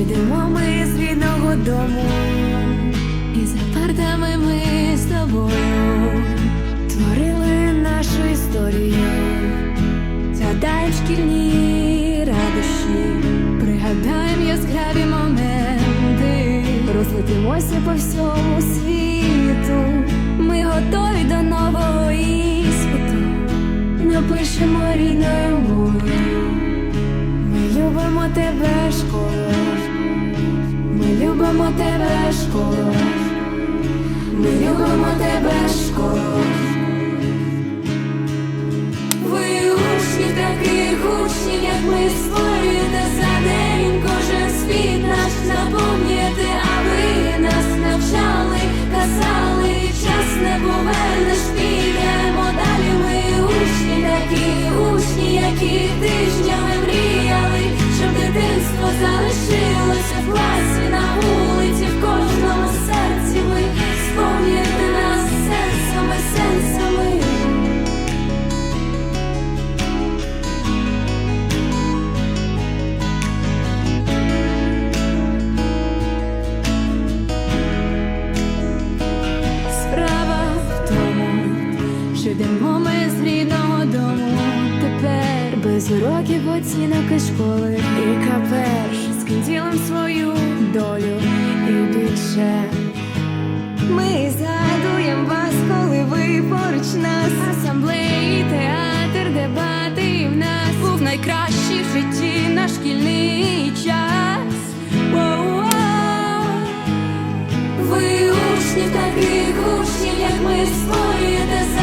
йдемо ми з рідного дому, і за партами ми з тобою творили нашу історію, згадаємо шкільні радощі, пригадаємо яскраві моменти, розлетимося по всьому світу. Ми готові до нового іспиту, напишемо рідною мовою. Ми любимо тебе, школа. Любимо тебе, школа. Ми любимо тебе, йдемо ми з рідного дому. Тепер без уроків оцінок і школи. Яка перша з ким ділим свою долю і більше. Ми згадуємо вас, коли ви поруч нас. Асамблеї, театр, дебати в нас був найкращий в житті наш шкільний час. Ви учнів таких учнів, як ми створюємо